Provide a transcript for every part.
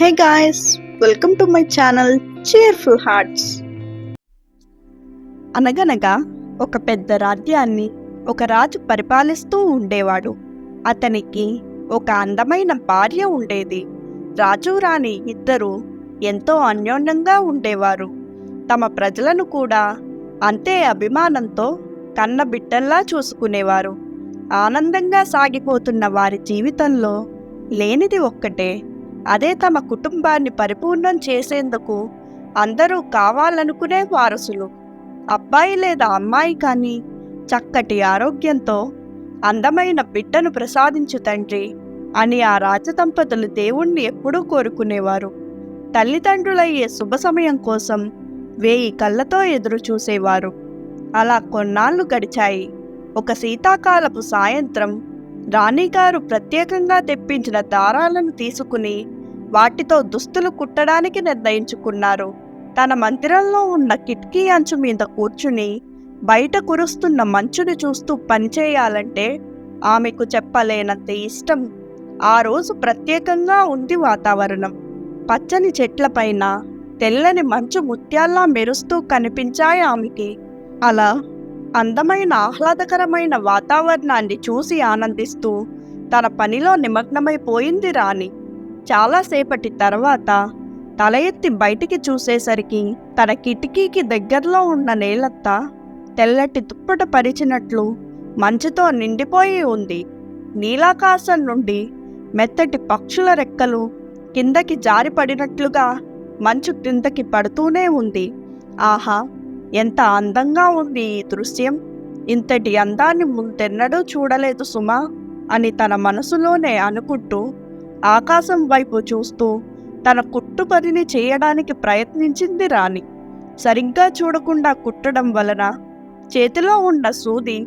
Hey guys welcome to my channel cheerful hearts అనగనగా ఒక పెద్ద రాజ్యాన్ని ఒక రాజు పరిపాలిస్తూ ఉండేవాడు. అతనికి ఒక అందమైన భార్య ఉండేది. రాజు రాణి ఇద్దరూ ఎంతో అన్యోన్యంగా ఉండేవారు. తమ ప్రజలను కూడా అంతే అభిమానంతో కన్న బిడ్డల్లా చూసుకునేవారు. ఆనందంగా సాగిపోతున్న వారి జీవితంలో లేనిది ఒక్కటే అదే తమ కుటుంబాన్ని పరిపూర్ణం చేసేందుకు అందరూ కావాలనుకునే వారసులు. అబ్బాయి లేదా అమ్మాయి కానీ చక్కటి ఆరోగ్యంతో అందమైన బిడ్డను ప్రసాదించు తండ్రి అని ఆ రాజదంపతులు దేవుణ్ణి ఎప్పుడూ కోరుకునేవారు. తల్లిదండ్రులయ్యే శుభ సమయం కోసం వేయి కళ్ళతో ఎదురు చూసేవారు. అలా కొన్నాళ్ళు గడిచాయి. ఒక శీతాకాలపు సాయంత్రం రాణిగారు ప్రత్యేకంగా తెప్పించిన దారాలను తీసుకుని వాటితో దుస్తులు కుట్టడానికి నిర్ణయించుకున్నారు. తన మందిరంలో ఉన్న కిటికీ అంచు మీద కూర్చుని బయట కురుస్తున్న మంచుని చూస్తూ పనిచేయాలంటే ఆమెకు చెప్పలేనంత ఇష్టం. ఆ రోజు ప్రత్యేకంగా ఉంది వాతావరణం. పచ్చని చెట్లపైన తెల్లని మంచు ముత్యాల్లా మెరుస్తూ కనిపించాయి ఆమెకి. అలా అందమైన ఆహ్లాదకరమైన వాతావరణాన్ని చూసి ఆనందిస్తూ తన పనిలో నిమగ్నమైపోయింది రాణి. చాలాసేపటి తర్వాత తల ఎత్తి బయటికి చూసేసరికి తన కిటికీకి దగ్గరలో ఉన్న నేలంతా తెల్లటి తుప్పట పరిచినట్లు మంచుతో నిండిపోయి ఉంది. నీలాకాశం నుండి మెత్తటి పక్షుల రెక్కలు కిందకి జారిపడినట్లుగా మంచు కిందకి పడుతూనే ఉంది. ఆహా! ఎంత అందంగా ఉంది ఈ దృశ్యం. ఇంతటి అందాన్ని ముందెన్నడూ చూడలేదు సుమా అని తన మనసులోనే అనుకుంటూ ఆకాశం వైపు చూస్తూ తన కుట్టు పనిని చేయడానికి ప్రయత్నించింది రాణి. సరిగ్గా చూడకుండా కుట్టడం వలన చేతిలో ఉన్న సూది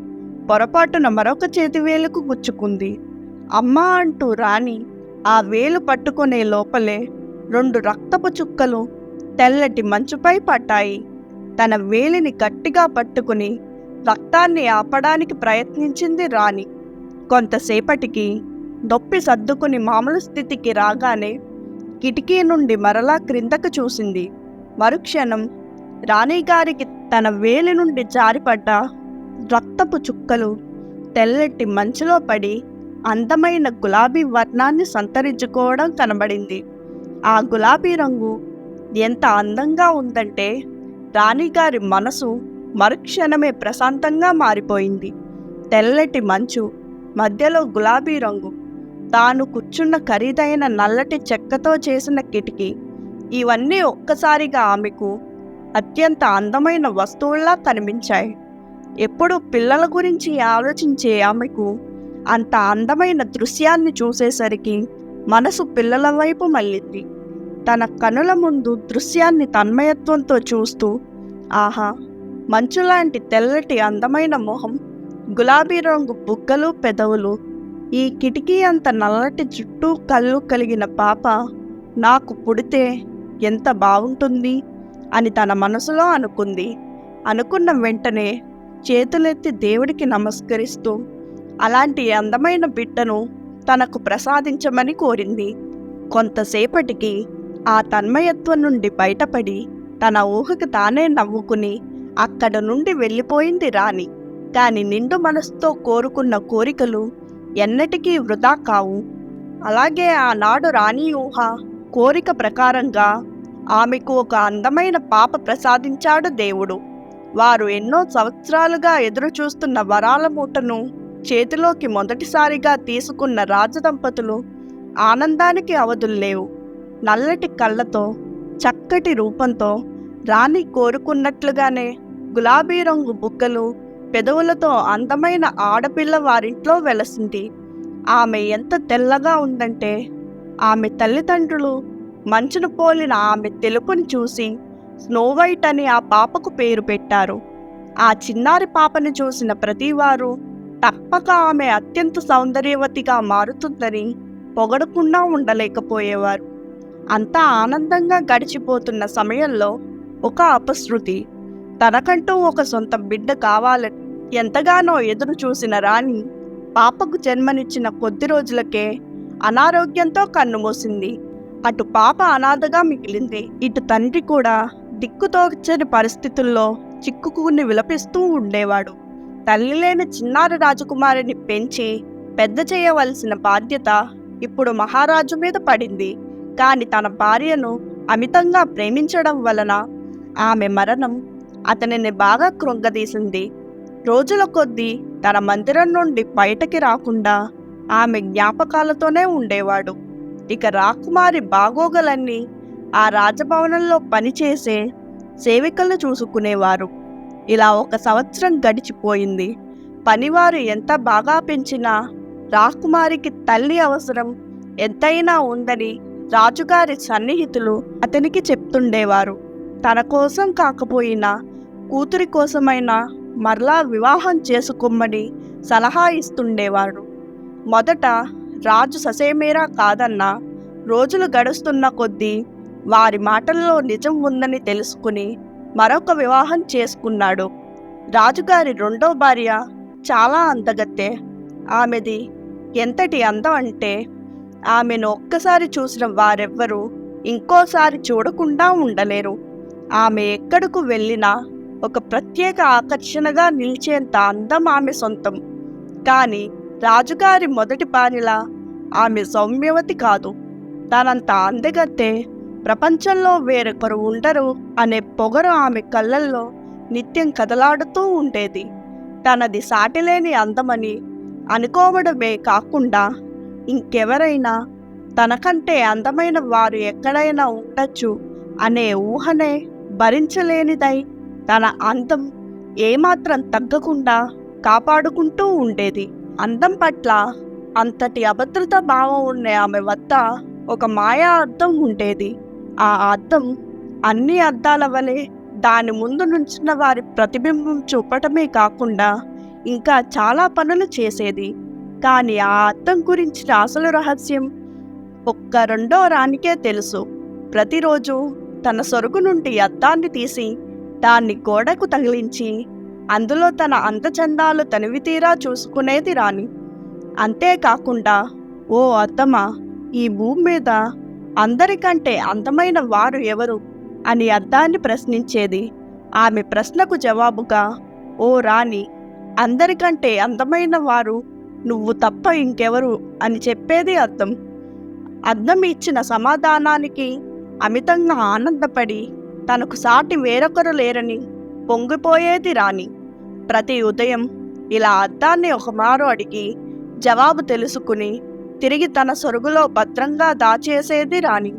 పొరపాటున మరొక చేతి వేలుకు గుచ్చుకుంది. అమ్మా అంటూ రాణి ఆ వేలు పట్టుకునే లోపలే రెండు రక్తపు చుక్కలు తెల్లటి మంచుపై పడ్డాయి. తన వేలిని గట్టిగా పట్టుకుని రక్తాన్ని ఆపడానికి ప్రయత్నించింది రాణి. కొంతసేపటికి నొప్పి సర్దుకుని మామూలు స్థితికి రాగానే కిటికీ నుండి మరలా క్రిందకు చూసింది. మరుక్షణం రాణిగారికి తన వేలి నుండి జారిపడ్డ రక్తపు చుక్కలు తెల్లటి మంచులో పడి అందమైన గులాబీ వర్ణాన్ని సంతరించుకోవడం కనబడింది. ఆ గులాబీ రంగు ఎంత అందంగా ఉందంటే రాణిగారి మనసు మరుక్షణమే ప్రశాంతంగా మారిపోయింది. తెల్లటి మంచు మధ్యలో గులాబీ రంగు తాను కూర్చున్న ఖరీదైన నల్లటి చెక్కతో చేసిన కిటికీ ఇవన్నీ ఒక్కసారిగా ఆమెకు అత్యంత అందమైన వస్తువుల్లా కనిపించాయి. ఎప్పుడు పిల్లల గురించి ఆలోచించే ఆమెకు అంత అందమైన దృశ్యాన్ని చూసేసరికి మనసు పిల్లల వైపు మళ్ళింది. తన కనుల ముందు దృశ్యాన్ని తన్మయత్వంతో చూస్తూ ఆహా మంచులాంటి తెల్లటి అందమైన మొహం గులాబీ రంగు బుగ్గలు పెదవులు ఈ కిటికీ అంత నల్లటి జుట్టు కళ్ళు కలిగిన పాప నాకు పుడితే ఎంత బాగుంటుంది అని తన మనసులో అనుకుంది. అనుకున్న వెంటనే చేతులెత్తి దేవుడికి నమస్కరిస్తూ అలాంటి అందమైన బిడ్డను తనకు ప్రసాదించమని కోరింది. కొంతసేపటికి ఆ తన్మయత్వం నుండి బయటపడి తన ఊహకు తానే నవ్వుకుని అక్కడ నుండి వెళ్ళిపోయింది రాణి. కాని నిండు మనసుతో కోరుకున్న కోరికలు ఎన్నటికీ వృధా కావు. అలాగే ఆనాడు రాణి ఊహ కోరిక ప్రకారంగా ఆమెకు ఒక అందమైన పాప ప్రసాదించాడు దేవుడు. వారు ఎన్నో సంవత్సరాలుగా ఎదురుచూస్తున్న వరాల మూటను చేతిలోకి మొదటిసారిగా తీసుకున్న రాజదంపతులు ఆనందానికి అవధుల్లేవు నల్లటి కళ్ళతో చక్కటి రూపంతో రాణి కోరుకున్నట్లుగానే గులాబీ రంగు బుగ్గలు పెదవులతో అందమైన ఆడపిల్ల వారింట్లో వెలసింది. ఆమె ఎంత తెల్లగా ఉందంటే ఆమె తల్లిదండ్రులు మంచును పోలిన ఆమె తెలుపుని చూసి స్నో వైట్ అని ఆ పాపకు పేరు పెట్టారు. ఆ చిన్నారి పాపను చూసిన ప్రతివారు తప్పక ఆమె అత్యంత సౌందర్యవతిగా మారుతుందని పొగడకుండా ఉండలేకపోయేవారు. అంతా ఆనందంగా గడిచిపోతున్న సమయంలో ఒక అపశృతి తనకంటూ ఒక సొంత బిడ్డ కావాలని ఎంతగానో ఎదురు చూసిన రాణి పాపకు జన్మనిచ్చిన కొద్ది రోజులకే అనారోగ్యంతో కన్నుమూసింది అటు పాప అనాథగా మిగిలింది. ఇటు తండ్రి కూడా దిక్కుతోచని పరిస్థితుల్లో చిక్కుకుని విలపిస్తూ ఉండేవాడు. తల్లి లేని చిన్నారి రాజకుమారిని పెంచి పెద్ద చేయవలసిన బాధ్యత ఇప్పుడు మహారాజు మీద పడింది. కాని తన భార్యను అమితంగా ప్రేమించడం వలన ఆమె మరణం అతనిని బాగా కృంగదీసింది. రోజుల కొద్దీ తన మందిరం నుండి బయటకి రాకుండా ఆమె జ్ఞాపకాలతోనే ఉండేవాడు. ఇక రాకుమారి బాగోగలన్నీ ఆ రాజభవనంలో పనిచేసే సేవికలను చూసుకునేవారు. ఇలా ఒక సంవత్సరం గడిచిపోయింది. పనివారు ఎంత బాగా పెంచినా రాకుమారికి తల్లి అవసరం ఎంతైనా ఉందని రాజుగారి సన్నిహితులు అతనికి చెప్తుండేవారు. తన కోసం కాకపోయినా కూతురి కోసమైనా మరలా వివాహం చేసుకోమని సలహా ఇస్తుండేవారు. మొదట రాజు ససేమేరా కాదన్నా రోజులు గడుస్తున్న కొద్దీ వారి మాటల్లో నిజం ఉందని తెలుసుకుని మరొక వివాహం చేసుకున్నాడు. రాజుగారి రెండో భార్య చాలా అందగత్తె. ఆమెది ఎంతటి అందం అంటే ఆమెను ఒక్కసారి చూసిన వారెవ్వరూ ఇంకోసారి చూడకుండా ఉండలేరు. ఆమె ఎక్కడకు వెళ్ళినా ఒక ప్రత్యేక ఆకర్షణగా నిలిచేంత అందం ఆమె సొంతం. కానీ రాజుగారి మొదటి పానిలా ఆమె సౌమ్యవతి కాదు. తనంత అందగత్తే ప్రపంచంలో వేరొకరు ఉండరు అనే పొగరు ఆమె కళ్ళల్లో నిత్యం కదలాడుతూ ఉండేది. తనది సాటిలేని అందమని అనుకోవడమే కాకుండా ఇంకెవరైనా తనకంటే అందమైన వారు ఎక్కడైనా ఉండొచ్చు అనే ఊహనే భరించలేనిదై తన అందం ఏమాత్రం తగ్గకుండా కాపాడుకుంటూ ఉండేది. అందం పట్ల అంతటి అభద్రత భావం ఉన్న ఆమె వద్ద ఒక మాయా అర్థం ఉండేది. ఆ అర్థం అన్ని అర్థాల వలె దాని ముందు నుంచిన వారి ప్రతిబింబం చూపటమే కాకుండా ఇంకా చాలా పనులు చేసేది. కానీ ఆ అర్థం గురించిన అసలు రహస్యం ఒక్క రెండో రానికే తెలుసు. ప్రతిరోజు తన సొరుగు నుండి అద్దాన్ని తీసి దాన్ని గోడకు తగిలించి అందులో తన అందచందాలు తనివితీరా చూసుకునేది రాణి. అంతేకాకుండా ఓ అద్దమా ఈ భూమి మీద అందరికంటే అందమైన వారు ఎవరు? అని అద్దాన్ని ప్రశ్నించేది. ఆమె ప్రశ్నకు జవాబుగా ఓ రాణి అందరికంటే అందమైన వారు నువ్వు తప్ప ఇంకెవరు అని చెప్పేది అర్థం. అద్దం ఇచ్చిన సమాధానానికి అమితంగా ఆనందపడి తనకు సాటి వేరొకరు లేరని పొంగిపోయేది రాణి. ప్రతి ఉదయం ఇలా అద్దాన్ని ఒకమారు అడిగి జవాబు తెలుసుకుని తిరిగి తన సొరుగులో భద్రంగా దాచేసేది రాణి.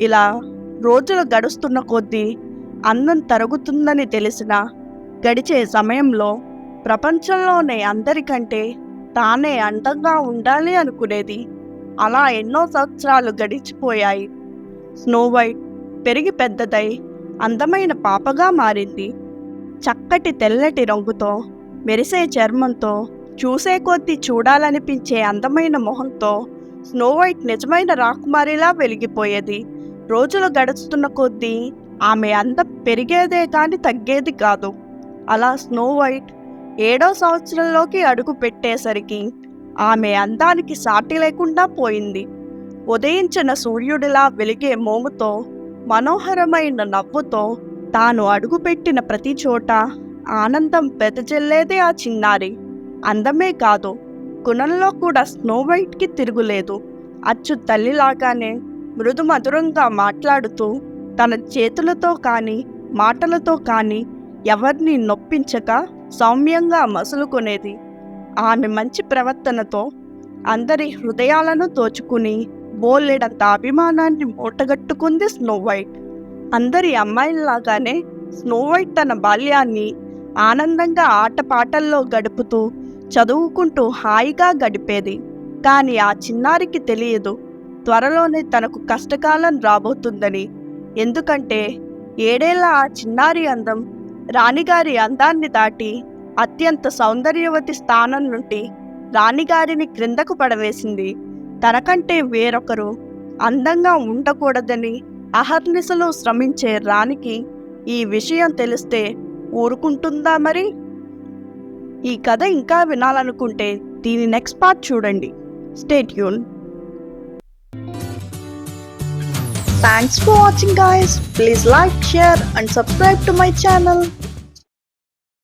ఇలా రోజులు గడుస్తున్న కొద్దీ అన్నం తరుగుతుందని తెలిసిన గడిచే సమయంలో ప్రపంచంలోనే అందరికంటే తానే అందంగా ఉండాలి అనుకునేది. అలా ఎన్నో సంవత్సరాలు గడిచిపోయాయి. స్నో వైట్ పెరిగి పెద్దదై అందమైన పాపగా మారింది. చక్కటి తెల్లటి రంగుతో మెరిసే చర్మంతో చూసే కొద్దీ చూడాలనిపించే అందమైన మొహంతో స్నో వైట్ నిజమైన రాకుమారిలా వెలిగిపోయేది. రోజులు గడుస్తున్న కొద్దీ ఆమె అందం పెరిగేదే కానీ తగ్గేది కాదు. అలా స్నో వైట్ ఏడో సంవత్సరంలోకి అడుగు పెట్టేసరికి ఆమె అందానికి సాటి లేకుండా పోయింది. ఉదయించిన సూర్యుడిలా వెలిగే మోముతో మనోహరమైన నవ్వుతో తాను అడుగుపెట్టిన ప్రతి చోట ఆనందం పెదజల్లేదే ఆ చిన్నారి. అందమే కాదు గుణంలో కూడా స్నో వైట్కి తిరుగులేదు. అచ్చు తల్లిలాగానే మృదు మధురంగా మాట్లాడుతూ తన చేతులతో కానీ మాటలతో కానీ ఎవరిని నొప్పించక సౌమ్యంగా మసులుకునేది. ఆమె మంచి ప్రవర్తనతో అందరి హృదయాలను దోచుకుని బోలెడంత అభిమానాన్ని మూటగట్టుకుంది స్నో వైట్. అందరి అమ్మాయిల్లాగానే స్నో వైట్ తన బాల్యాన్ని ఆనందంగా ఆటపాటల్లో గడుపుతూ చదువుకుంటూ హాయిగా గడిపేది. కానీ ఆ చిన్నారికి తెలియదు త్వరలోనే తనకు కష్టకాలం రాబోతుందని. ఎందుకంటే ఏడేళ్ళ ఆ చిన్నారి అందం రాణిగారి అందాన్ని దాటి అత్యంత సౌందర్యవతి స్థానం నుండి రాణిగారిని క్రిందకు పడవేసింది. తనకంటే వేరొకరు అందంగా ఉండకూడదని అహర్నిశలు శ్రమించే రాణికి ఈ విషయం తెలిస్తే ఊరుకుంటుందా మరి? ఈ కథ ఇంకా వినాలనుకుంటే దీని నెక్స్ట్ పార్ట్ చూడండి. State Thanks for watching guys. Please like, share and subscribe to my channel.